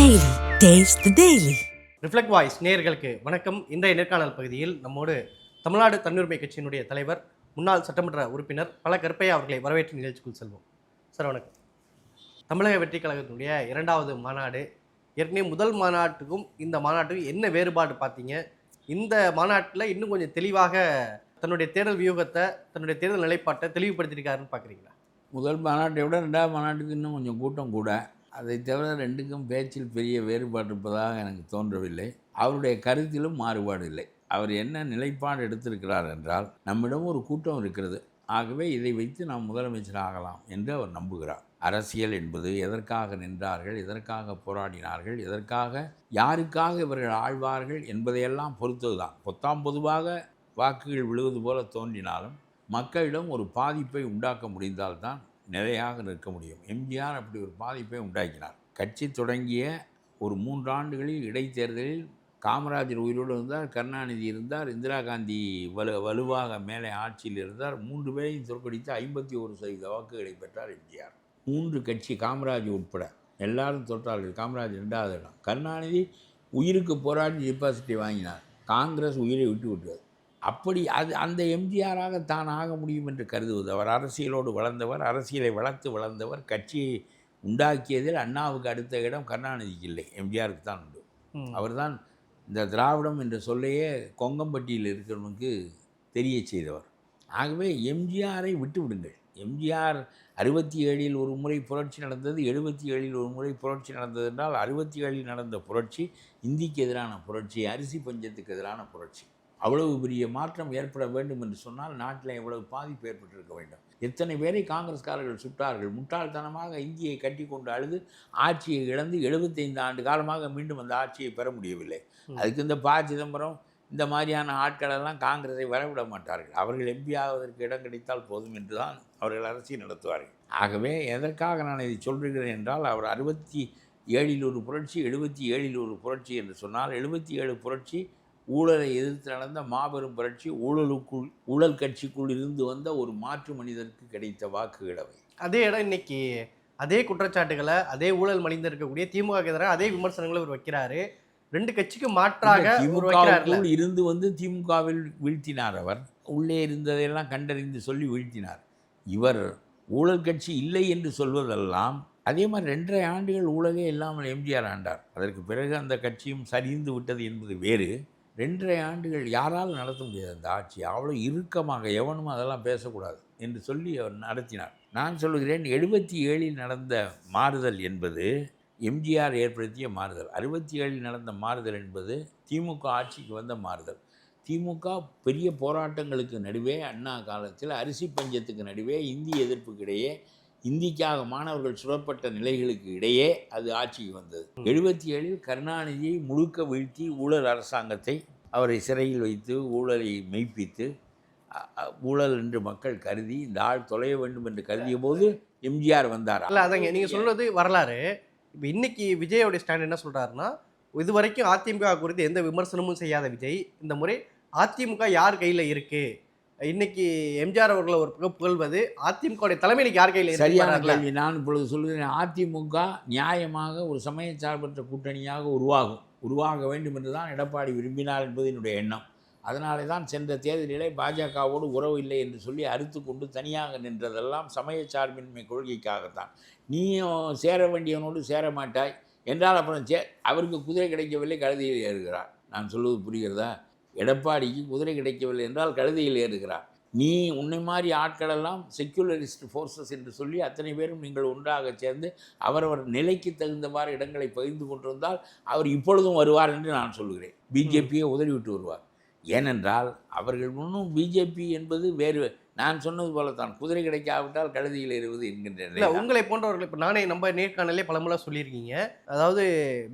Taste the Daily. Reflect voice நேயர்களுக்கு வணக்கம். இன்றைய நேர்காணல் பகுதியில் நம்மோடு தமிழ்நாடு தன்னுரிமை கட்சியினுடைய தலைவர் முன்னாள் சட்டமன்ற உறுப்பினர் பல கருப்பையா அவர்களை வரவேற்று நிகழ்ச்சிக்குள் செல்வோம். சார் வணக்கம். தமிழக வெற்றி கழகத்தினுடைய இரண்டாவது மாநாடு ஏற்கனவே முதல் மாநாட்டுக்கும் இந்த மாநாட்டுக்கும் என்ன வேறுபாடு பார்த்தீங்க? இந்த மாநாட்டில் இன்னும் கொஞ்சம் தெளிவாக தன்னுடைய தேர்தல் வியூகத்தை தன்னுடைய தேர்தல் நிலைப்பாட்டை தெளிவுபடுத்தியிருக்காருன்னு பார்க்குறீங்களா? முதல் மாநாட்டை விட ரெண்டாவது மாநாட்டுக்கு இன்னும் கொஞ்சம் கூட்டம் கூட. அதை தவிர ரெண்டுக்கும் பேச்சில் பெரிய வேறுபாடு இருப்பதாக எனக்கு தோன்றவில்லை. அவருடைய கருத்திலும் மாறுபாடு இல்லை. அவர் என்ன நிலைப்பாடு எடுத்திருக்கிறார் என்றால் நம்மிடம் ஒரு கூட்டம் இருக்கிறது. ஆகவே இதை வைத்து நாம் முதலமைச்சர் ஆகலாம் என்று அவர் நம்புகிறார். அரசியல் என்பது எதற்காக நின்றார்கள் எதற்காக போராடினார்கள் எதற்காக யாருக்காக இவர்கள் ஆழ்வார்கள் என்பதையெல்லாம் பொறுத்ததுதான். பொத்தாம் பொதுவாக வாக்குகள் விழுவது போல தோன்றினாலும் மக்களிடம் ஒரு பாதிப்பை உண்டாக்க முடிந்தால்தான் நிலையாக நிற்க முடியும். எம்ஜிஆர் அப்படி ஒரு பாதிப்பை உண்டாக்கினார். கட்சி தொடங்கிய ஒரு மூன்றாண்டுகளில் இடைத்தேர்தலில் காமராஜர் உயிரோடு இருந்தார் கருணாநிதி இருந்தார் இந்திரா காந்தி வலு வலுவாக மேலே ஆட்சியில் இருந்தார். மூன்று பேரையும் தோற்கடித்து ஐம்பத்தி ஒரு சதவீத வாக்குகளை பெற்றார் எம்ஜிஆர். மூன்று கட்சி காமராஜ் உட்பட எல்லாரும் தோற்றார்கள். காமராஜ் ரெண்டாவது இடம். கருணாநிதி உயிருக்கு போராடி டெபாசிட்டி வாங்கினார். காங்கிரஸ் உயிரை விட்டு விட்டது. அப்படி அது அந்த எம்ஜிஆராக தான் ஆக முடியும் என்று கருதுவது. அவர் அரசியலோடு வளர்ந்தவர் அரசியலை வளர்த்து வளர்ந்தவர் கட்சியை உண்டாக்கியதில் அண்ணாவுக்கு அடுத்த இடம் கருணாநிதிக்கு இல்லை. எம்ஜிஆருக்கு தான் உண்டு. ம். அவர்தான் இந்த திராவிடம் என்ற சொல்லையே கொங்கம்பட்டியில் இருக்கிறவனுக்கு தெரிய செய்தவர். ஆகவே எம்ஜிஆரை விட்டு விடுங்கள். எம்ஜிஆர் அறுபத்தி ஏழில் ஒரு முறை புரட்சி நடந்தது எழுபத்தி ஏழில் ஒரு முறை புரட்சி நடந்தது என்றால் அறுபத்தி ஏழில் நடந்த புரட்சி இந்திக்கு எதிரான புரட்சி அரிசி பஞ்சத்துக்கு எதிரான புரட்சி. அவ்வளவு பெரிய மாற்றம் ஏற்பட வேண்டும் என்று சொன்னால் நாட்டில் எவ்வளவு பாதிப்பு ஏற்பட்டிருக்க வேண்டும். எத்தனை பேரை காங்கிரஸ்காரர்கள் சுட்டார்கள்? முட்டாள்தனமாக இந்தியை கட்டி கொண்டு அழுது ஆட்சியை இழந்து எழுபத்தைந்து ஆண்டு காலமாக மீண்டும் அந்த ஆட்சியை பெற முடியவில்லை. அதுக்கு இந்த ப. சிதம்பரம் இந்த மாதிரியான ஆட்களெல்லாம் காங்கிரஸை வரவிட மாட்டார்கள். அவர்கள் எம்பி ஆவதற்கு இடம் கிடைத்தால் போதும் என்று தான் அவர்கள் அரசியல் நடத்துவார்கள். ஆகவே எதற்காக நான் இதை சொல்கிறேன் என்றால் அவர் அறுபத்தி ஏழில் ஒரு புரட்சி எழுபத்தி ஏழில் ஒரு புரட்சி என்று சொன்னால் எழுபத்தி ஏழு புரட்சி ஊழலை எதிர்த்து நடந்த மாபெரும் புரட்சி ஊழலுக்குள் ஊழல் கட்சிக்குள் இருந்து வந்த ஒரு மாற்று மனிதருக்கு கிடைத்த வாக்குகள் அவை அதே இடம் இன்னைக்கு அதே குற்றச்சாட்டுகளை அதே ஊழல் மலிந்து இருக்கக்கூடிய திமுக எதிராக அதே விமர்சனங்களை இவர் வைக்கிறாரு. ரெண்டு கட்சிக்கு மாற்றாக திமுகவுக்குள் இருந்து வந்து திமுகவில் வீழ்த்தினார் அவர். உள்ளே இருந்ததையெல்லாம் கண்டறிந்து சொல்லி வீழ்த்தினார். இவர் ஊழல் கட்சி இல்லை என்று சொல்வதெல்லாம் அதே மாதிரி ரெண்டரை ஆண்டுகள் ஊழலே இல்லாமல் எம்ஜிஆர் ஆண்டார். அதற்கு பிறகு அந்த கட்சியும் சரிந்து விட்டது என்பது வேறு. ரெண்டரை ஆண்டுகள் யாரால் நடத்த முடியாது அந்த ஆட்சி? அவ்வளோ இறுக்கமாக எவனும் அதெல்லாம் பேசக்கூடாது என்று சொல்லி அவர் நடத்தினார். நான் சொல்கிறேன் எழுபத்தி ஏழில் நடந்த மாறுதல் என்பது எம்ஜிஆர் ஏற்படுத்திய மாறுதல். அறுபத்தி ஏழில் நடந்த மாறுதல் என்பது திமுக ஆட்சிக்கு வந்த மாறுதல். திமுக பெரிய போராட்டங்களுக்கு நடுவே அண்ணா காலத்தில் அரிசி பஞ்சத்துக்கு நடுவே இந்தி எதிர்ப்புக்கிடையே இந்திக்காக மாணவர்கள் சுடப்பட்ட நிலைகளுக்கு இடையே அது ஆட்சிக்கு வந்தது. எழுபத்தி ஏழில் கருணாநிதியை முழுக்க வீழ்த்தி ஊழல் அரசாங்கத்தை அவரை சிறையில் வைத்து ஊழலை மெய்ப்பித்து ஊழல் என்று மக்கள் கருதி இந்த ஆள் தொலைய வேண்டும் என்று கருதிய போது எம்ஜிஆர் வந்தார்? இல்ல அதாங்க நீங்க சொல்றது வரலாறு. இப்போ இன்னைக்கு விஜயோட ஸ்டாண்ட் என்ன சொல்றாருன்னா இது வரைக்கும் அதிமுக குறித்து எந்த விமர்சனமும் செய்யாத விஜய். இந்த முறை அதிமுக யார் கையில இருக்கு? இன்னைக்கு எம்ஜிஆர் அவர்களை ஒரு புகழ்வது அதிமுக தலைமையில யார் கையில சரியான கேள்வி. நான் இப்பொழுது சொல்கிறேன் அதிமுக நியாயமாக ஒரு சமயச்சார்பற்ற கூட்டணியாக உருவாகும். உருவாக வேண்டும் என்று தான் எடப்பாடி விரும்பினார் என்பது என்னுடைய எண்ணம். அதனாலே தான் சென்ற தேர்தலிலே பாஜகவோடு உறவு இல்லை என்று சொல்லி அறுத்து கொண்டு தனியாக நின்றதெல்லாம் சமயச்சார்பின்மை கொள்கைக்காகத்தான். நீயும் சேர வேண்டியவனோடு சேர மாட்டாய். என்றால் அப்புறம் சே அவருக்கு குதிரை கிடைக்கவில்லை கழுதையில் ஏறுகிறார். நான் சொல்வது புரிகிறதா? எடப்பாடிக்கு குதிரை கிடைக்கவில்லை என்றால் கழுதையில் ஏறுகிறார். நீ உன்னை மாதிரி ஆட்களெல்லாம் செக்யூலரிஸ்ட் ஃபோர்ஸஸ் என்று சொல்லி அத்தனை பேரும் நீங்கள் ஒன்றாக சேர்ந்து அவரவர் நிலைக்கு தகுந்தவாறு இடங்களை பகிர்ந்து கொண்டிருந்தால் அவர் இப்பொழுதும் வருவார் என்று நான் சொல்கிறேன் பிஜேபியை உதறிவிட்டு வருவார். ஏனென்றால் அவர்கள் இன்னும் பிஜேபி என்பது வேறு நான் சொன்னது போல தான் குதிரை கிடைக்காவிட்டால் கழுதியில் ஏறுவது என்கின்ற இல்ல உங்களை போன்றவர்கள் இப்போ நானே நம்ம நேர்காணலே பலமுறை சொல்லியிருக்கீங்க. அதாவது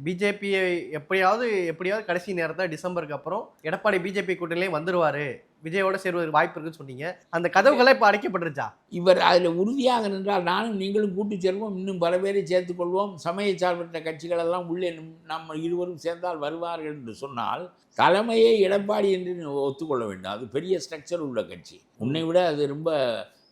பிஜேபியை எப்படியாவது எப்படியாவது கடைசி நேரத்தில் டிசம்பருக்கு அப்புறம் எடப்பாடி பிஜேபி கூட்டணியிலே வந்துருவாரு. விஜயோட சேருவதற்கு வாய்ப்பு இருக்குன்னு சொன்னீங்க. அந்த கதவுகளை இப்போ அடைக்கப்பட்டுருச்சா? இவர் அதில் உறுதியாக நின்றால் நானும் நீங்களும் கூட்டு சேர்வோம் இன்னும் பல பேரை சேர்த்துக்கொள்வோம் சமய சார்பற்ற கட்சிகளெல்லாம் உள்ளே நம்- நம்ம இருவரும் சேர்ந்தால் வருவார்கள் என்று சொன்னால் தலைமையை எடப்பாடி என்று ஒத்துக்கொள்ள வேண்டும். அது பெரிய ஸ்ட்ரக்சர் உள்ள கட்சி. உன்னை விட அது ரொம்ப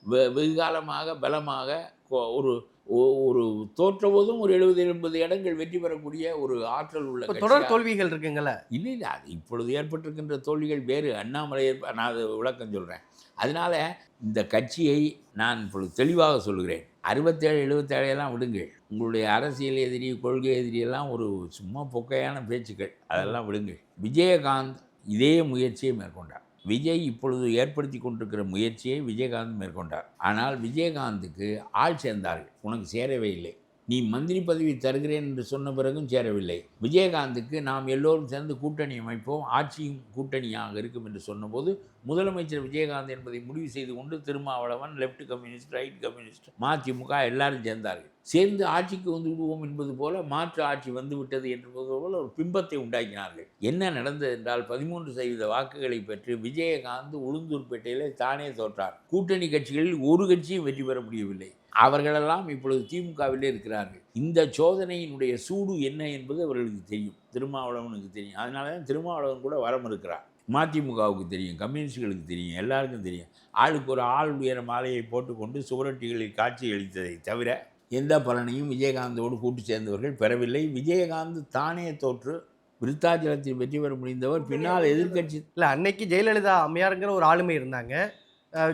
வெகு காலமாக பலமாக ஒரு ஒரு தோற்ற போதும் ஒரு எழுபது எண்பது இடங்கள் வெற்றி பெறக்கூடிய ஒரு ஆற்றல் உள்ள தொடர் தோல்விகள் இருக்குங்கல்ல இல்லை இல்லை. அது இப்பொழுது ஏற்பட்டிருக்கின்ற தோல்விகள் வேறு. அண்ணாமலை ஏற்ப- நான் அது விளக்கம் சொல்கிறேன் அதனால் இந்த கட்சியை நான் இப்பொழுது தெளிவாக சொல்கிறேன். அறுபத்தேழு எழுபத்தேழு எல்லாம் விடுங்கள். உங்களுடைய அரசியல் எதிரி கொள்கை எதிரி எல்லாம் ஒரு சும்மா பொக்கையான பேச்சுக்கள். அதெல்லாம் விடுங்கள். விஜயகாந்த் இதே முயற்சியை மேற்கொண்டார். விஜய் இப்பொழுது ஏற்படுத்தி கொண்டிருக்கிற முயற்சியை விஜயகாந்த் மேற்கொண்டார். ஆனால் விஜயகாந்துக்கு ஆள் சேர்ந்தார்கள். உனக்கு சேரவே இல்லை. நீ மந்திரி பதவி தருகிறேன் என்று சொன்ன பிறகும் சேரவில்லை. விஜயகாந்துக்கு நாம் எல்லோரும் சேர்ந்து கூட்டணி அமைப்போம் ஆட்சியும் கூட்டணியாக இருக்கும் என்று சொன்னபோது முதலமைச்சர் விஜயகாந்த் என்பதை முடிவு செய்து கொண்டு Thirumavalavan left communist right communist மதிமுக எல்லாரும் சேர்ந்தார்கள். சேர்ந்து ஆட்சிக்கு வந்து விடுவோம் என்பது போல மாற்று ஆட்சி வந்து விட்டது என்பது போல ஒரு பிம்பத்தை உண்டாக்கினார்கள். என்ன நடந்தது என்றால் பதிமூன்று சதவீத வாக்குகளை பெற்று விஜயகாந்த் உளுந்தூர்பேட்டையில் தானே தோற்றார். கூட்டணி கட்சிகளில் ஒரு கட்சியும் வெற்றி பெற முடியவில்லை. அவர்களெல்லாம் இப்பொழுது திமுகவிலே இருக்கிறார்கள். இந்த சோதனையினுடைய சூடு என்ன என்பது அவர்களுக்கு தெரியும். திருமாவளவனுக்கு தெரியும். அதனால தான் திருமாவளவன் கூட வரம் இருக்கிறார் மதிமுகவுக்கு தெரியும் கம்யூனிஸ்டுகளுக்கு தெரியும் எல்லாருக்கும் தெரியும். ஆளுக்கு ஒரு ஆள் உயர மாலையை போட்டுக்கொண்டு சுவரொட்டிகளில் காட்சி அளித்ததை தவிர எந்த பலனையும் விஜயகாந்தோடு கூட்டு சேர்ந்தவர்கள் பெறவில்லை. விஜயகாந்த் தானே தோற்று விருத்தாச்சலத்தில் வெற்றி பெற முடிந்தவர். பின்னால் எதிர்க்கட்சி இல்லை அன்னைக்கு ஜெயலலிதா அம்மையாருங்கிற ஒரு ஆளுமை இருந்தாங்க.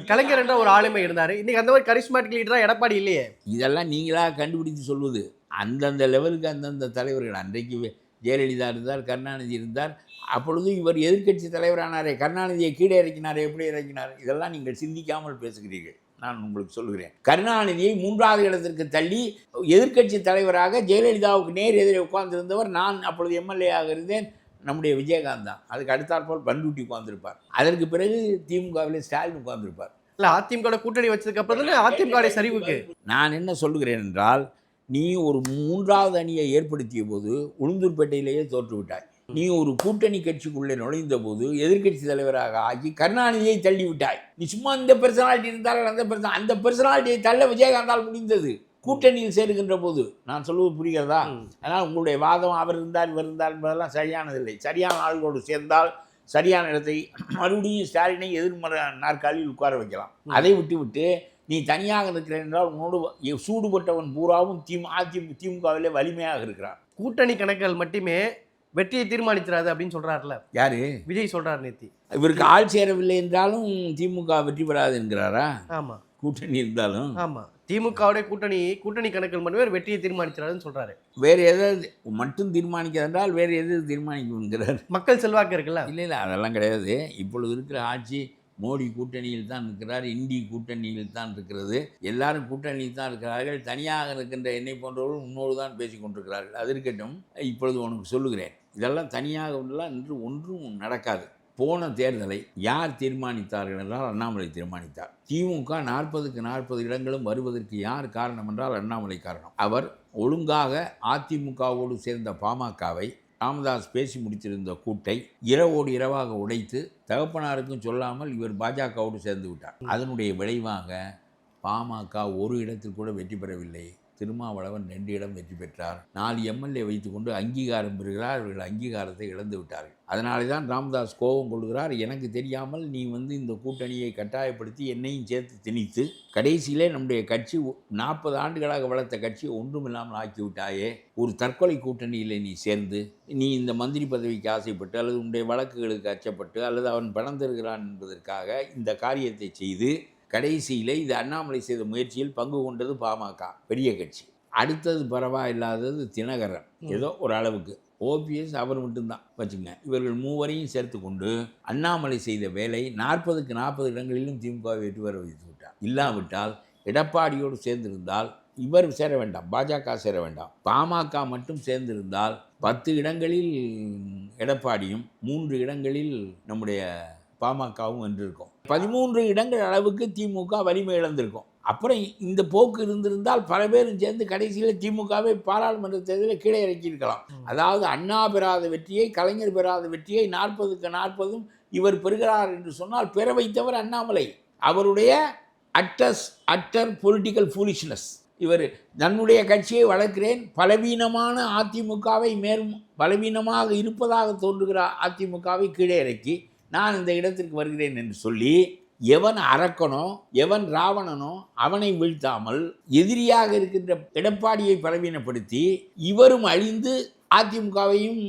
கலைஞர் என்ற ஒரு ஆளுமை இருந்தார். இன்னைக்கு அந்த மாதிரி கரிஸ்மாட்டிக் லீடராக எடப்பாடி இல்லையே? இதெல்லாம் நீங்களாக கண்டுபிடித்து சொல்வது? அந்தந்த லெவலுக்கு அந்தந்த தலைவர்கள். அன்றைக்கு ஜெயலலிதா இருந்தார் கருணாநிதி இருந்தார். அப்பொழுது இவர் எதிர்க்கட்சி தலைவரானாரே கருணாநிதியை கீழே இறக்கினாரே எப்படி இறக்கினார்? இதெல்லாம் நீங்கள் சிந்திக்காமல் பேசுகிறீர்கள். நான் உங்களுக்கு சொல்கிறேன் கருணாநிதியை மூன்றாவது இடத்திற்கு தள்ளி எதிர்க்கட்சி தலைவராக ஜெயலலிதாவுக்கு நேர் எதிரே உட்கார்ந்திருந்தவர் நான் அப்பொழுது எம்எல்ஏ இருந்தேன். நம்முடைய விஜயகாந்த் தான். அதுக்கு அடுத்தாற்போல் பண்ருட்டி உட்கார்ந்திருப்பார். அதற்கு பிறகு திமுகவிலே ஸ்டாலின் உட்கார்ந்திருப்பார். இல்லை அதிமுக கூட்டணி வச்சதுக்கு அப்புறம் தானே அதிமுக சரிவுக்கு? நான் என்ன சொல்லுகிறேன் என்றால் நீ ஒரு மூன்றாவது அணியை ஏற்படுத்திய போது உளுந்தூர்பேட்டையிலேயே தோற்று விட்டாய். நீ ஒரு கூட்டணி கட்சிக்குள்ளே நுழைந்த போது எதிர்க்கட்சி தலைவராக ஆகி கருணாநிதியை தள்ளி விட்டாய் நீ சும்மா இந்த பெர்சனாலிட்டி இருந்தால் அந்த பெர்சன் அந்த பெர்சனாலிட்டியை தள்ள விஜயகாந்தால் முடிந்தது. கூட்டணியில் சேருகின்ற போது நான் சொல்வது புரிகிறதா. அதனால் உங்களுடைய வாதம் அவர் இருந்தார் இவர் இருந்தார் என்பதெல்லாம் சரியானதில்லை. சரியான ஆள்களோடு சேர்ந்தால் சரியான இடத்தை மறுபடியும் ஸ்டாலினை எதிர்மறை நாற்காலியில் உட்கார வைக்கலாம். அதை விட்டுவிட்டு நீ தனியாக இருக்கிறேன் என்றால் உன்னோடு சூடுபட்டவன் பூராவும் திமு அதிமுக திமுகவிலே வலிமையாக இருக்கிறான். கூட்டணி கணக்குகள் மட்டுமே வெற்றியை தீர்மானிச்சிடாது அப்படின்னு சொல்றாருல யாரு? விஜய் சொல்றாரு நேத்தி. இவருக்கு ஆள் சேரவில்லை என்றாலும் திமுக வெற்றி பெறாது என்கிறாரா? ஆமா. கூட்டணி இருந்தாலும். ஆமா. திமுகவுடைய கூட்டணி கூட்டணி கணக்குகள் மட்டுமே வெற்றியை தீர்மானிச்சிடாதுன்னு சொல்றாரு. வேறு எதாவது மட்டும் தீர்மானிக்க என்றால் வேறு எது தீர்மானிக்குங்கிறார் மக்கள் செல்வாக்கு இருக்குல்ல? இல்லை இல்லை அதெல்லாம் கிடையாது. இப்பொழுது இருக்கிற ஆட்சி மோடி கூட்டணியில் தான் இருக்கிறார் இந்தி கூட்டணியில் தான் இருக்கிறது. எல்லாரும் கூட்டணியில் தான் இருக்கிறார்கள். தனியாக இருக்கின்ற என்னை போன்றவர்கள் முன்னோடு தான் பேசி கொண்டிருக்கிறார்கள். அது இருக்கட்டும். இப்பொழுது உனக்கு சொல்லுகிறேன். இதெல்லாம் தனியாக உள்ளலாம் இன்று ஒன்றும் நடக்காது. போன தேர்தலை யார் தீர்மானித்தார்கள் என்றால் அண்ணாமலை தீர்மானித்தார். திமுக நாற்பதுக்கு நாற்பது இடங்களும் வருவதற்கு யார் காரணம் என்றால் அண்ணாமலை காரணம். அவர் ஒழுங்காக அதிமுகவோடு சேர்ந்த பாமகவை ராமதாஸ் பேசி முடித்திருந்த கூட்டை இரவோடு இரவாக உடைத்து தகப்பனாருக்கும் சொல்லாமல் இவர் பாஜகவோடு சேர்ந்து விட்டார். அதனுடைய விளைவாக பாமக ஒரு இடத்தில் கூட வெற்றி பெறவில்லை. திருமாவளவன் ரெண்டு இடம் வெற்றி பெற்றார். நாலு எம்எல்ஏ வைத்துக்கொண்டு அங்கீகாரம் பெறுகிறார். அவர்கள் அங்கீகாரத்தை இழந்து விட்டார்கள். அதனாலே தான் ராமதாஸ் கோபம் கொள்கிறார். எனக்கு தெரியாமல் நீ வந்து இந்த கூட்டணியை கட்டாயப்படுத்தி என்னையும் சேர்த்து திணித்து கடைசியிலே நம்முடைய கட்சி நாற்பது ஆண்டுகளாக வளர்த்த கட்சியை ஒன்றுமில்லாமல் ஆக்கி விட்டாயே ஒரு தற்கொலை கூட்டணியில் நீ சேர்ந்து நீ இந்த மந்திரி பதவிக்கு ஆசைப்பட்டு அல்லது உன்னுடைய வழக்குகளுக்கு அச்சப்பட்டு அல்லது அவன் பிறந்திருக்கிறான் என்பதற்காக இந்த காரியத்தை செய்து கடைசியிலே இது அண்ணாமலை செய்த முயற்சியில் பங்கு கொண்டது பாமக பெரிய கட்சி. அடுத்தது பரவாயில்லாதது தினகரன். ஏதோ ஒரு அளவுக்கு. ஓபிஎஸ் அவர் மட்டும்தான். வச்சுங்க இவர்கள் மூவரையும் சேர்த்து கொண்டு அண்ணாமலை செய்த வேலை நாற்பதுக்கு நாற்பது இடங்களிலும் திமுக வெற்றி பெற வைத்து விட்டார். இல்லாவிட்டால் எடப்பாடியோடு சேர்ந்திருந்தால் இவர் சேர வேண்டாம். பாஜக சேர வேண்டாம். பாமக மட்டும் சேர்ந்திருந்தால் பத்து இடங்களில் எடப்பாடியும் மூன்று இடங்களில் நம்முடைய பாமகவும் வென்றிருக்கும். பதிமூன்று இடங்கள் அளவுக்கு திமுக வலிமை இழந்திருக்கும். அப்புறம் இந்த போக்கு இருந்திருந்தால் பல பேரும் சேர்ந்து கடைசியில் திமுகவை பாராளுமன்ற தேர்தலில் கீழே இறக்கியிருக்கலாம். அதாவது அண்ணா பெறாத வெற்றியை கலைஞர் பெறாத வெற்றியை நாற்பதுக்கு நாற்பதும் இவர் பெறுகிறார் என்று சொன்னால் பெற வைத்தவர் அண்ணாமலை. அவருடைய அட்டஸ் அட்டர் பொலிட்டிக்கல் ஃபூலிஷ்னஸ் இவர் தன்னுடைய கட்சியை வளர்க்கிறேன். பலவீனமான அதிமுகவை மேலும் பலவீனமாக இருப்பதாக தோன்றுகிற அதிமுகவை கீழே இறக்கி நான் இந்த இடத்திற்கு வருகிறேன் என்று சொல்லி எவன் அரக்கனோ எவன் ராவணனோ அவனை வீழ்த்தாமல் எதிரியாக இருக்கின்ற எடப்பாடியை பலவீனப்படுத்தி இவரும் அழிந்து அதிமுகவையும்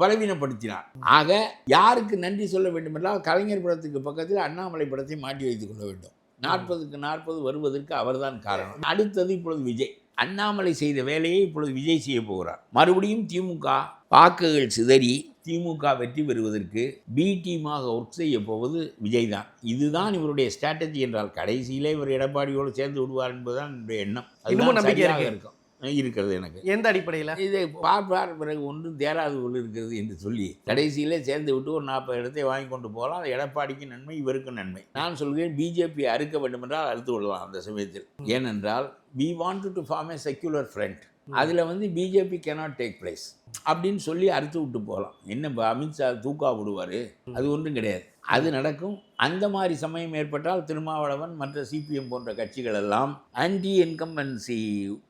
பலவீனப்படுத்தினார். ஆக யாருக்கு நன்றி சொல்ல வேண்டுமென்றால் கலைஞர் படத்துக்கு பக்கத்தில் அண்ணாமலை படத்தை மாட்டி வைத்துக் கொள்ள வேண்டும். நாற்பதுக்கு நாற்பது வருவதற்கு அவர்தான் காரணம். அடுத்தது இப்பொழுது விஜய். அண்ணாமலை செய்த வேலையை இப்பொழுது விஜய் செய்ய போகிறார். மறுபடியும் திமுக வாக்குகள் சிதறி திமுக வெற்றி பெறுவதற்கு பி டீமாக ஒர்க் செய்ய போவது விஜய் தான் இதுதான் இவருடைய ஸ்ட்ராட்டஜி என்றால் கடைசியிலே இவர் எடப்பாடியோடு சேர்ந்து விடுவார் என்பதுதான் என்னுடைய எண்ணம். அதுதான் சரியாக இருக்கு. இருக்கும். இருக்கிறது எனக்கு. எந்த அடிப்படையில்? இதை பார்ப்பார் பிறகு ஒன்றும் தேராது போல் இருக்கிறது என்று சொல்லி கடைசியிலே சேர்ந்து விட்டு ஒரு நாற்பது இடத்தை வாங்கி கொண்டு போகலாம். அது எடப்பாடிக்கு நன்மை இவருக்கும் நன்மை. நான் சொல்கிறேன் பிஜேபி அறுக்க வேண்டுமென்றால் அறுத்து கொள்ளலாம் அந்த சமயத்தில். ஏனென்றால் we want to form a secular front அதில் வந்து பிஜேபி cannot டேக் பிளேஸ் அப்படின்னு சொல்லி அறுத்து விட்டு போகலாம். என்ன இப்போ அமித்ஷா தூக்கா விடுவார் அது ஒன்றும் கிடையாது. அது நடக்கும். அந்த மாதிரி சமயம் ஏற்பட்டால் திருமாவளவன் மற்ற சிபிஎம் போன்ற கட்சிகள் எல்லாம் ஆன்டி இன்கம்பன்சி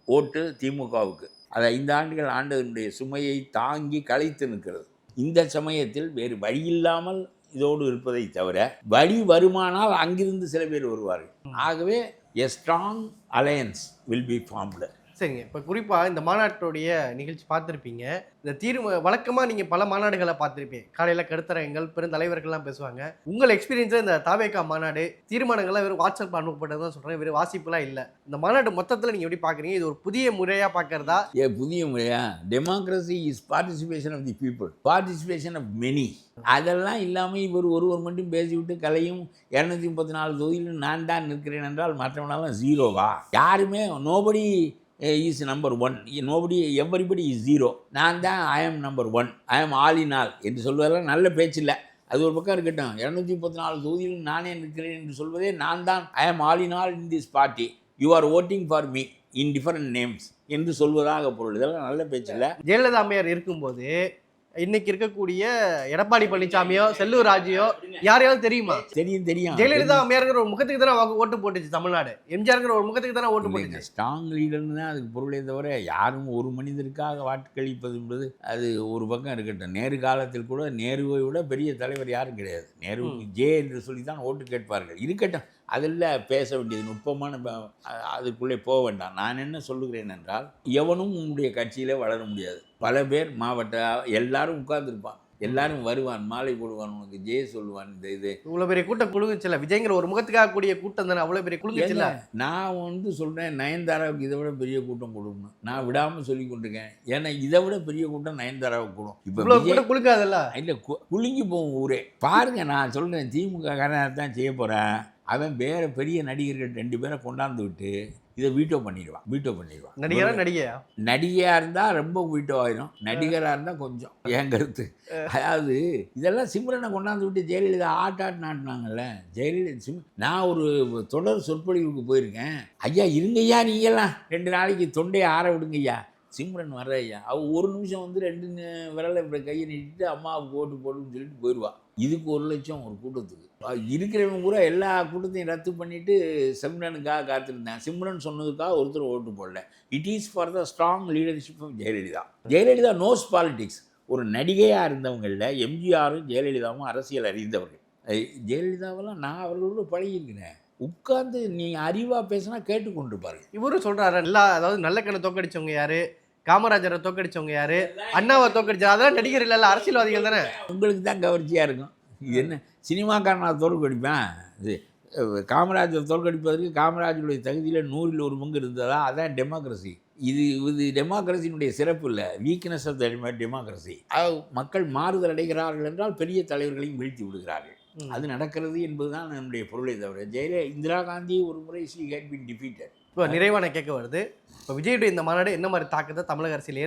ஓட்டு திமுகவுக்கு. அது ஐந்து ஆண்டுகள் ஆண்டதனுடைய சுமையை தாங்கி களைத்து நிற்கிறது. இந்த சமயத்தில் வேறு வழி இல்லாமல் இதோடு இருப்பதை தவிர வழி வருமானால் அங்கிருந்து சில பேர் வருவார்கள். ஆகவே a strong alliance will be formed சரிங்க. இப்போ குறிப்பாக இந்த மாநாட்டுடைய நிகழ்ச்சி பார்த்துருப்பீங்க. இந்த தீர்வு வழக்கமாக நீங்கள் பல மாநாடுகளை பார்த்துருப்பீங்க. காலையில் கருத்தரங்கள் பெருந்தலைவர்கள்லாம் பேசுவாங்க. உங்கள் எக்ஸ்பீரியன்ஸாக இந்த தாவேக்கா மாநாடு தீர்மானங்கள்லாம் வெறும் வாட்ஸ்அப் அனுப்பப்பட்டது தான் சொல்கிறேன் வெறும் வாசிப்புலாம் இல்லை. இந்த மாநாடு மொத்தத்தில் நீங்கள் எப்படி பார்க்குறீங்க? இது ஒரு புதிய முறையாக பார்க்குறதா? ஏ புதிய முறையா? Democracy is participation of the people participation of many அதெல்லாம் இல்லாமல் இவர் ஒருவர் மட்டும் பேசிவிட்டு கலையும் இரநூத்தி முப்பத்தி நாலு தொகுதியிலும் நான் தான் நிற்கிறேன் என்றால் மற்றவனாலும் ஜீரோவா யாருமே nobody is number one nobody everybody is zero நான் தான் I am number one I am all in all என்று சொல்வதெல்லாம் நல்ல பேச்சு இல்லை அது ஒரு பக்கம் இருக்கட்டும். இரநூத்தி முப்பத்தி நாலு தொகுதியிலும் நானே நிற்கிறேன் என்று சொல்வதே நான் தான் I am all in all in this party you are voting for me in different names என்று சொல்வதாக பொருள். இதெல்லாம் நல்ல பேச்சு இல்லை ஜெயலலிதா அம்மையார் இருக்கும்போது இன்னைக்கு இருக்கக்கூடிய எடப்பாடி பழனிசாமியோ செல்லூர் ராஜியோ யாரையாவது தெரியுமா? தெரியும் தெரியும். ஜெயலலிதா அம்மையாருங்கிற ஒரு முகத்துக்கு தானே ஓட்டு போட்டுச்சு தமிழ்நாடு. எம்ஜிஆருங்கிற ஒரு முகத்துக்கு தானே ஓட்டு போட்டுச்சு. ஸ்ட்ராங் லீடர்னு தான் அதுக்கு பொருளே தவிர யாரும் ஒரு மனிதருக்காக வாட்களிப்பது என்பது அது ஒரு பக்கம் இருக்கட்டும். நேரு காலத்தில் கூட நேருவை விட பெரிய தலைவர் யாரும் கிடையாது. நேரு ஜே என்று சொல்லி தான் ஓட்டு கேட்பார்கள். இருக்கட்டும். அதில் பேச வேண்டியது நுட்பமான அதுக்குள்ளே போக வேண்டாம். நான் என்ன சொல்லுகிறேன் என்றால் எவனும் உன்னுடைய கட்சியிலே வளர முடியாது. பல பேர் மாவட்ட எல்லாரும் உட்கார்ந்துருப்பான். எல்லாரும் வருவான் மாலை போடுவான் உனக்கு ஜே சொல்லுவான் இந்த இது. இவ்வளவு பெரிய கூட்டம் குழுங்குச்சுல விஜய்ங்கிற ஒரு முகத்துக்காக கூடிய கூட்டம் தானே? அவ்வளவு பெரிய குழுங்குச்சுல நான் வந்து சொல்கிறேன் நயன்தாராவுக்கு இதை விட பெரிய கூட்டம் கொடுக்கணும். நான் விடாமல் சொல்லி கொண்டிருக்கேன். ஏன்னா இதை விட பெரிய கூட்டம் நயன்தாராவுக்கு கூடும். இப்போ கூட்டம் குலுக்காதுல்ல இல்லை குலுங்கி போகும் ஊரே. பாருங்க நான் சொல்கிறேன் திமுக காரன் தான் செய்ய போகிறேன் அவன் வேற பெரிய நடிகர்கள் ரெண்டு பேரை கொண்டாந்து விட்டு இதை வீட்டோ பண்ணிடுவான் வீட்டோ பண்ணிடுவான். நடிகரா நடிகையா? நடிகையாக இருந்தால் ரொம்ப வீட்டோ ஆயிடும் நடிகராக இருந்தால் கொஞ்சம் என் கருத்து. அதாவது இதெல்லாம் சிம்ரனை கொண்டாந்து விட்டு ஜெயலலிதா ஆட் ஆட் நாட்டினாங்கல்ல ஜெயலலிதா சிம் நான் ஒரு தொடர் சொற்பொழிவுக்கு போயிருக்கேன். ஐயா இருங்கய்யா நீங்கெல்லாம். ரெண்டு நாளைக்கு தொண்டையை ஆற விடுங்கய்யா. சிம்ரன் வர்ற ஐயா. அவ ஒரு நிமிஷம் வந்து ரெண்டு விரலை இப்படி கையை நீட்டிட்டு அம்மாவுக்கு ஓட்டு போடுன்னு சொல்லிட்டு போயிடுவா இதுக்கு ஒரு லட்சம் ஒரு கூட்டத்துக்கு. இருக்கிறவங்க கூட எல்லா கூட்டத்தையும் ரத்து பண்ணிட்டு சிம்ரனுக்காக காத்திருந்தேன். சிம்ரன் சொன்னதுக்காக ஒருத்தர் ஓட்டு போடல. It is for the strong leadership of Jayalalithaa. Jayalalithaa knows politics ஒரு நடிகையாக இருந்தவங்களில் எம்ஜிஆரும் ஜெயலலிதாவும் அரசியல் அறிந்தவர்கள். ஜெயலலிதாவெல்லாம் நான் அவர்களோடு பழகியிருக்கிறேன். உட்கார்ந்து நீ அறிவாக பேசினா கேட்டுக்கொண்டிருப்பாரு இவரும் சொல்றாரு எல்லா அதாவது நல்ல கண்ணை தோக்கடிச்சவங்க யாரு? காமராஜரை தோக்கடிச்சவங்க யாரு? அண்ணாவை தோக்கடிச்சா அதெல்லாம் நடிகர் இல்ல அரசியல்வாதிகள் தானே? உங்களுக்கு தான் கவர்ச்சியாக இருக்கும். இது என்ன? சினிமாக்காரன் நான் தோற்கடிப்பேன் இது காமராஜர் தோற்கடிப்பதற்கு காமராஜருடைய தகுதியில் நூறில் ஒரு பங்கு இருந்ததா? அதான் டெமோக்ரஸி இது இது டெமோக்ரஸியினுடைய சிறப்பு இல்லை. வீக்னஸ் ஆஃப் த டெமோக்ரஸி மக்கள் மாறுதல் அடைகிறார்கள் என்றால் பெரிய தலைவர்களையும் வீழ்த்தி விடுகிறார்கள். அது நடக்கிறது என்பதுதான் நம்முடைய பொருளை தவிர. ஜெயல இந்திரா காந்தி ஒரு முறை சி ஹேட் பின் டிஃபீட்டட் இப்போ நிறைவான கேட்க வருது. இப்போ விஜயுடைய இந்த மாநாடு என்ன மாதிரி தாக்கத்தை தமிழக அரசியல்?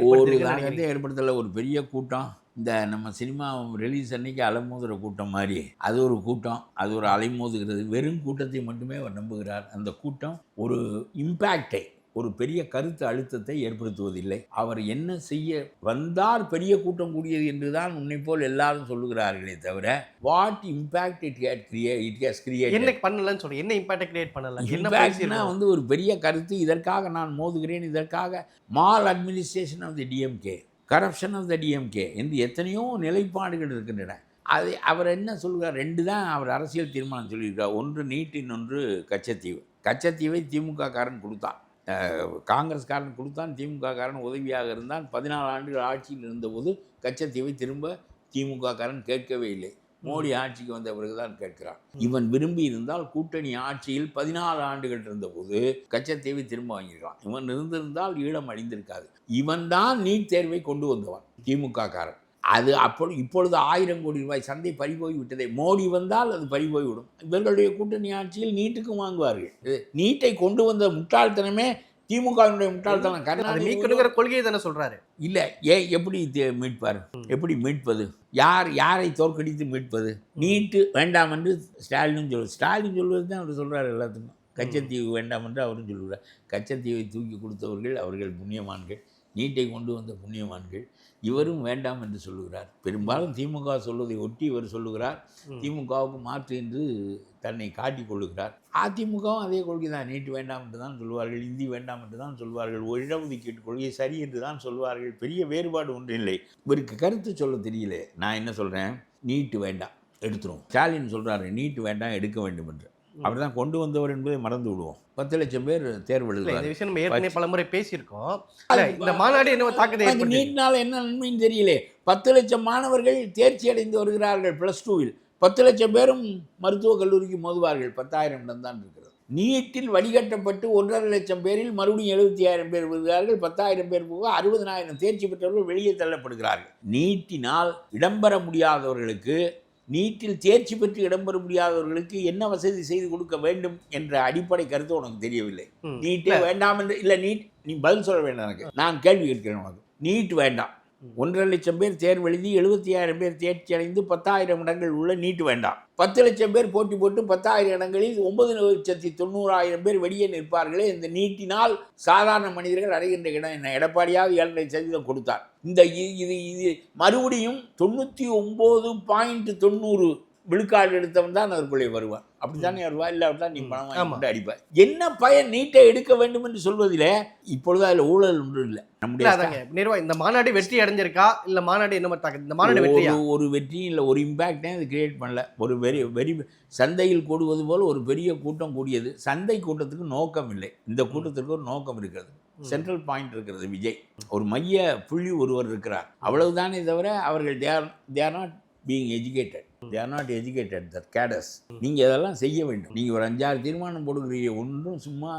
ஏற்படுத்தல. ஒரு பெரிய கூட்டம். இந்த நம்ம சினிமா ரிலீஸ் அன்னைக்கு அலைமோதுகிற கூட்டம் மாதிரி. அது ஒரு கூட்டம் அது ஒரு அலைமோதுகிறது. வெறும் கூட்டத்தை மட்டுமே அவர் நம்புகிறார். அந்த கூட்டம் ஒரு இம்பேக்டை ஒரு பெரிய கருத்து அழுத்தத்தை ஏற்படுத்துவதில்லை. அவர் என்ன செய்ய வந்தார் பெரிய கூட்டம் கூடியது என்றுதான் உன்னை போல் எல்லாரும் சொல்லுகிறார்களே தவிர what impact it had create it has create என்ன பண்ணலன்னு சொல்றேன் என்ன இம்பாக்ட் கிரியேட் பண்ணல? என்ன இம்பேக்ட்னா வந்து ஒரு பெரிய கருத்து. இதற்காக நான் மோதுகிறேன். இதற்காக maladministration of the DMK corruption of the DMK என்று எத்தனையோ நிலைப்பாடுகள் இருக்கின்றன. அது அவர் என்ன சொல்கிறார் ரெண்டு தான் அவர் அரசியல் தீர்மானம் சொல்லியிருக்கார் ஒன்று நீட் இன்னொன்று கச்சத்தீவு. கச்சத்தீவை திமுக காரன் கொடுத்தான். காங்கிரஸ்காரன் கொடுத்தான். திமுக காரன் உதவியாக இருந்தான். பதினாலு ஆண்டுகள் ஆட்சியில் இருந்தபோது கச்சத்தீவை திரும்ப திமுக காரன் கேட்கவே இல்லை. மோடி ஆட்சிக்கு வந்த பிறகுதான் கேட்கிறான். இவன் விரும்பி இருந்தால் கூட்டணி ஆட்சியில் பதினாலு ஆண்டுகள் இருந்தபோது கச்சத்தீவை திரும்ப வாங்கியிருக்கான் இவன் இருந்திருந்தால் ஈழம் அழிந்திருக்காது. இவன் தான் நீட் தேர்வை கொண்டு வந்தவன் திமுக காரன். அது அப்பொழுது இப்பொழுது ஆயிரம் கோடி ரூபாய் சந்தை பறிபோய் விட்டதே மோடி வந்தால் அது பறிபோய் விடும் இவர்களுடைய கூட்டணி ஆட்சியில் நீட்டுக்கும் வாங்குவார்கள். நீட்டை கொண்டு வந்த முட்டாள்தனமே திமுகவினுடைய முட்டாள்தனம் கருணாநிதி மீட்கணுங்கிற கொள்கையை தானே சொல்றாரு. இல்லை ஏ எப்படி மீட்பார்? எப்படி மீட்பது? யார் யாரை தோற்கடித்து மீட்பது? நீட்டு வேண்டாம் என்று ஸ்டாலினும் சொல்லு ஸ்டாலின் சொல்வது தான் அவர் சொல்கிறார் எல்லாத்துக்கும். கச்சத்தீவு வேண்டாம் என்று அவரும் சொல்லுகிறார் கச்சத்தீவை தூக்கி கொடுத்தவர்கள் அவர்கள் புண்ணியவான்கள் நீட்டை கொண்டு வந்த புண்ணியவான்கள் இவரும் வேண்டாம் என்று சொல்லுகிறார். பெரும்பாலும் திமுக சொல்வதை ஒட்டி இவர் சொல்லுகிறார். திமுகவுக்கு மாற்று என்று தன்னை காட்டிக் கொள்ளுகிறார். அதிமுகவும் அதே கொள்கை தான். நீட்டு வேண்டாம் என்று தான் சொல்வார்கள் இந்தி வேண்டாம் என்று தான் சொல்வார்கள் ஒரு இடஒதுக்கீட்டு கொள்கை சரி என்று தான் சொல்வார்கள். பெரிய வேறுபாடு ஒன்றும் இல்லை. இவருக்கு கருத்து சொல்ல தெரியல. நான் என்ன சொல்கிறேன் நீட்டு வேண்டாம் எடுத்துரும் ஸ்டாலின் சொல்கிறாரு நீட்டு வேண்டாம் எடுக்க வேண்டும் என்று. அவர் தான் கொண்டு வந்தவர் என்பதை மறந்து விடுவோம். பத்து லட்சம் பேர் தேர்வு இந்த எழுதுவார் விஷயம் நம்ம ஏற்கனவே பலமுறை பேசியிருக்கோம். இல்ல இந்த மாநாடு என்ன ஏற்படுத்தி நீட்னால என்ன நன்மைன்னு தெரியலே. பத்து லட்சம் மாணவர்கள் தேர்ச்சி அடைந்து வருகிறார்கள் ப்ளஸ் டூவில் பத்து லட்சம் பேரும் மருத்துவக் கல்லூரிக்கு மோதுவார்கள். பத்தாயிரம் இடம் தான் இருக்கிறது. நீட்டில் வடிகட்டப்பட்டு ஒன்றரை லட்சம் பேரில் மறுபடியும் எழுபத்தி ஆயிரம் பேர் வருகிறார்கள். பத்தாயிரம் பேர் போக அறுபதனாயிரம் தேர்ச்சி பெற்றவர்கள் வெளியே தள்ளப்படுகிறார்கள். நீட்டினால் இடம்பெற முடியாதவர்களுக்கு நீட்டில் தேர்ச்சி பெற்று இடம்பெற முடியாதவர்களுக்கு என்ன வசதி செய்து கொடுக்க வேண்டும் என்ற அடிப்படை கருத்து உனக்கு தெரியவில்லை. நீட்டே வேண்டாம் என்று இல்லை நீட் நீ பதில் சொல்ல வேண்டாம் எனக்கு. நான் கேள்வி கேட்கிறேன் உனக்கு. நீட் வேண்டாம். ஒன்றரை லட்சம் பேர் தேர்வு எழுதி எழுபத்தி ஆயிரம் பேர் தேர்ச்சி அடைந்து பத்தாயிரம் இடங்கள் உள்ள நீட்டு வேண்டாம். பத்து லட்சம் பேர் போட்டி போட்டு பத்தாயிரம் இடங்களில் ஒன்பது லட்சத்தி தொண்ணூறாயிரம் பேர் வெளியே நிற்பார்களே. இந்த நீட்டினால் சாதாரண மனிதர்கள் அடைகின்ற இடம் என்ன? எடப்பாடியாவது ஏழரை சதவீதம் கொடுத்தார். இந்த இது இது மறுபடியும் தொண்ணூற்றி ஒம்பது பாயிண்ட் தொண்ணூறு விழுக்காடு எடுத்தவன் தான் அதற்குள்ளே வருவான். அப்படித்தானே வருவா இல்லாவிட்டா நீ பணம் வாங்கி ஆமா. கொண்டு அடிப்ப என்ன பயன் நீட்டை எடுக்க வேண்டும் என்று சொல்வதிலே இப்பொழுது அதில் ஊழல் ஒன்றும் இல்லை. இல்ல நம்முடைய நிர்வாகம் இந்த மாநாடு வெற்றி அடைஞ்சிருக்கா? இல்ல மாநாடு என்ன தாக்கத்து இந்த மாநாடு வெற்றியா? ஒரு ஒரு வெற்றியும் இல்லை. ஒரு இம்பேக்டே அது கிரியேட் பண்ணல? ஒரு வெரி வெரி சந்தையில் கூடுவது போல் ஒரு பெரிய கூட்டம் கூடியது. சந்தை கூட்டத்துக்கு நோக்கம் இல்லை. இந்த கூட்டத்திற்கு ஒரு நோக்கம் இருக்கிறது. சென்ட்ரல் பாயிண்ட் இருக்கிறது விஜய். ஒரு மைய புள்ளி ஒருவர் இருக்கிறார். அவ்வளவுதானே தவிர அவர்கள் they're they're not being educated they're not educated that cadres நீங்கள் இதெல்லாம் செய்ய வேண்டும். நீங்கள் ஒரு அஞ்சாறு தீர்மானம் போடுகிறீங்க ஒன்றும் சும்மா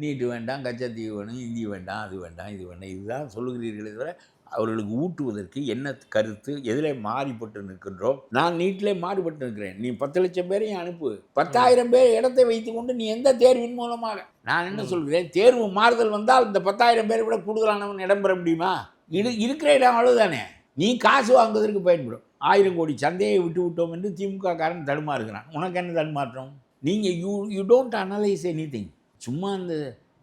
நீட்டு வேண்டாம் கச்சத்தீவு வேணும் இந்தி வேண்டாம் அது வேண்டாம் இது வேண்டாம் இதுதான் சொல்லுகிறீர்களே தவிர அவர்களுக்கு ஊட்டுவதற்கு என்ன கருத்து எதிலே மாறிப்பட்டு நிற்கின்றோம். நான் நீட்டிலே மாறுபட்டு நிற்கிறேன். நீ பத்து லட்சம் பேரையும் அனுப்பு. பத்தாயிரம் பேர் இடத்தை வைத்துக்கொண்டு நீ எந்த தேர்வின் மூலமாக? நான் என்ன சொல்கிறேன்? தேர்வு மாறுதல் வந்தால் இந்த பத்தாயிரம் பேரை விட கூடுதலானவன் இடம் பெற முடியுமா? இரு இருக்கிற இடம் அவ்வளவுதானே? நீ காசு வாங்குவதற்கு பயன்படும். ஆயிரம் கோடி சந்தையை விட்டு விட்டோம் என்று திமுக காரன் தடுமாறுகிறான். உனக்கு என்ன தடுமாற்றம்? நீங்கள் you you don't analyse anything சும்மா அந்த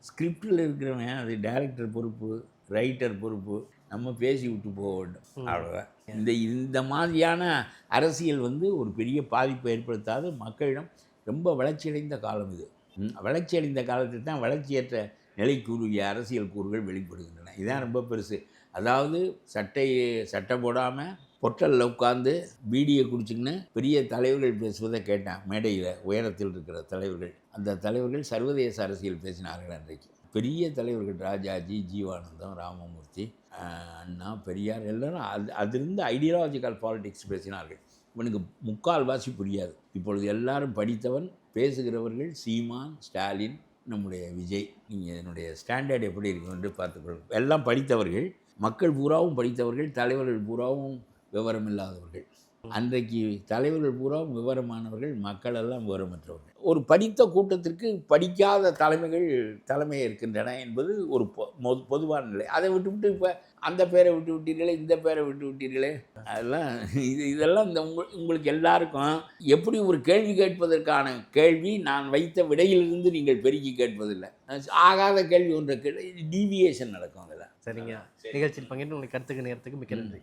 ஸ்கிரிப்டில் இருக்கிறவன் அது டைரக்டர் பொறுப்பு ரைட்டர் பொறுப்பு நம்ம பேசி விட்டு போக வேண்டும் அவ்வளோதான் இந்த இந்த மாதிரியான அரசியல் வந்து ஒரு பெரிய பாதிப்பை ஏற்படுத்தாது. மக்களிடம் ரொம்ப வளர்ச்சியடைந்த காலம் இது. வளர்ச்சியடைந்த காலத்தில் தான் வளர்ச்சியற்ற நிலைக்குரிய அரசியல் கூறுகள் வெளிப்படுகின்றன. இதுதான் ரொம்ப பெருசு. அதாவது சட்டை சட்டை போடாமல் பொட்டலில் உட்காந்து பீடியை குடிச்சிங்கன்னு பெரிய தலைவர்கள் பேசுவதை கேட்டேன். மேடையில் உயரத்தில் இருக்கிற தலைவர்கள். அந்த தலைவர்கள் சர்வதேச அரசியல் பேசினார்கள் அன்றைக்கு. பெரிய தலைவர்கள் ராஜாஜி ஜீவானந்தம் ராமமூர்த்தி அண்ணா பெரியார் எல்லாரும் அது அதிலிருந்து ஐடியாலஜிக்கல் பாலிடிக்ஸ் பேசினார்கள். இவனுக்கு முக்கால்வாசி புரியாது. இப்பொழுது எல்லாரும் படித்தவன் பேசுகிறவர்கள் சீமான் ஸ்டாலின் நம்முடைய விஜய். நீங்கள் என்னுடைய ஸ்டாண்டர்ட் எப்படி இருக்கும் என்று பார்த்துக்கொள்ளும் எல்லாம் படித்தவர்கள். மக்கள் பூராவும் படித்தவர்கள் தலைவர்கள் பூராவும் விவரம் இல்லாதவர்கள் அன்றைக்கு தலைவர்கள் பூராவும் விவரமானவர்கள் மக்கள் எல்லாம் விவரமற்றவர்கள். ஒரு படித்த கூட்டத்திற்கு படிக்காத தலைமைகள் தலைமை இருக்கின்றன என்பது ஒரு பொதுவான நிலை. அதை விட்டுவிட்டு இப்போ அந்த பேரை விட்டு விட்டீர்களே இந்த பேரை விட்டு விட்டீர்களே அதெல்லாம் இது இதெல்லாம் இந்த உங்கள் உங்களுக்கு எல்லாருக்கும் எப்படி ஒரு கேள்வி கேட்பதற்கான கேள்வி நான் வைத்த விடையிலிருந்து நீங்கள் பெருக்கி கேட்பதில்லை. ஆகாத கேள்வி ஒன்றை கேள்வி டீவியேஷன் நடக்கும் அதில். சரிங்க. நிகழ்ச்சியில் பங்கேற்று உங்களுக்கு கருத்துக்கு நேரத்துக்கு மிக்க நன்றி.